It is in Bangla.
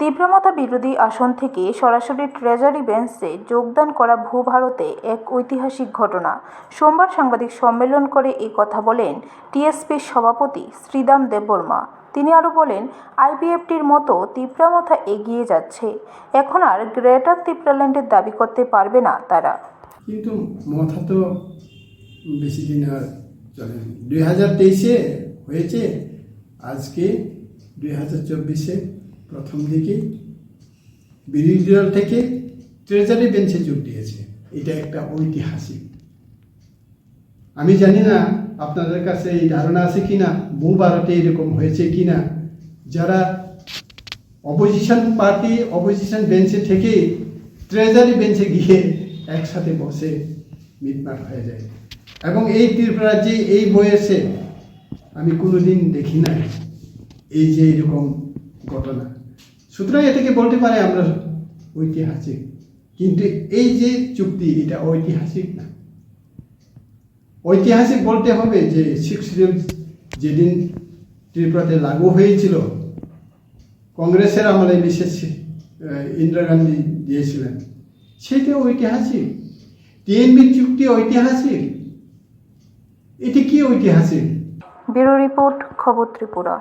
তীব্রমতা বিরোধী আসন থেকে সরাসরি ট্রেজারি বেঞ্চে যোগদান করা ভূভারতে এক ঐতিহাসিক ঘটনা। সোমবার সাংবাদিক সম্মেলন করে এই কথা বলেন টিএসপির সভাপতি শ্রীদাম দেববর্মা। তিনি আরও বলেন আইপিএফটির মতো তিপ্রামথা এগিয়ে যাচ্ছে। এখন আর গ্রেটার তিপ্রাল্যান্ডের দাবি করতে পারবে না তারা। কিন্তু মথা তো বেশি দিন আর চলেনি দুই হাজার তেইশে হয়েছে, আজকে দুই হাজার চব্বিশে প্রথম দিকে বিরোধী থেকে ট্রেজারি বেঞ্চে যোগ দিয়েছে। এটা একটা ঐতিহাসিক। আমি জানি না আপনাদের কাছে এই ধারণা আছে কি না বহু ভারতে এরকম হয়েছে কি না যারা অপোজিশন পার্টি অপোজিশন বেঞ্চে থেকে ট্রেজারি বেঞ্চে গিয়ে একসাথে বসে মিটমাট হয়ে যায়। এবং এই ত্রিপুরাজ্যে এই বয়সে আমি কোনোদিন দেখি নাই। এই যে এরকম ঘটনা। সুতরাং এটাকে বলতে পারে আমরা ঐতিহাসিক? কিন্তু এই যে চুক্তি, এটা ঐতিহাসিক না। ঐতিহাসিক বলতে হবে যে সিক্স যেদিন ত্রিপুরাতে লাগু হয়েছিল, কংগ্রেসের আমলে বিশেষ ইন্দিরা গান্ধী দিয়েছিলেন। সেটা ঐতিহাসিক। টিএনবির চুক্তি ঐতিহাসিক। এটি কি ঐতিহাসিক? ব্যুরো রিপোর্ট, খবর ত্রিপুরা।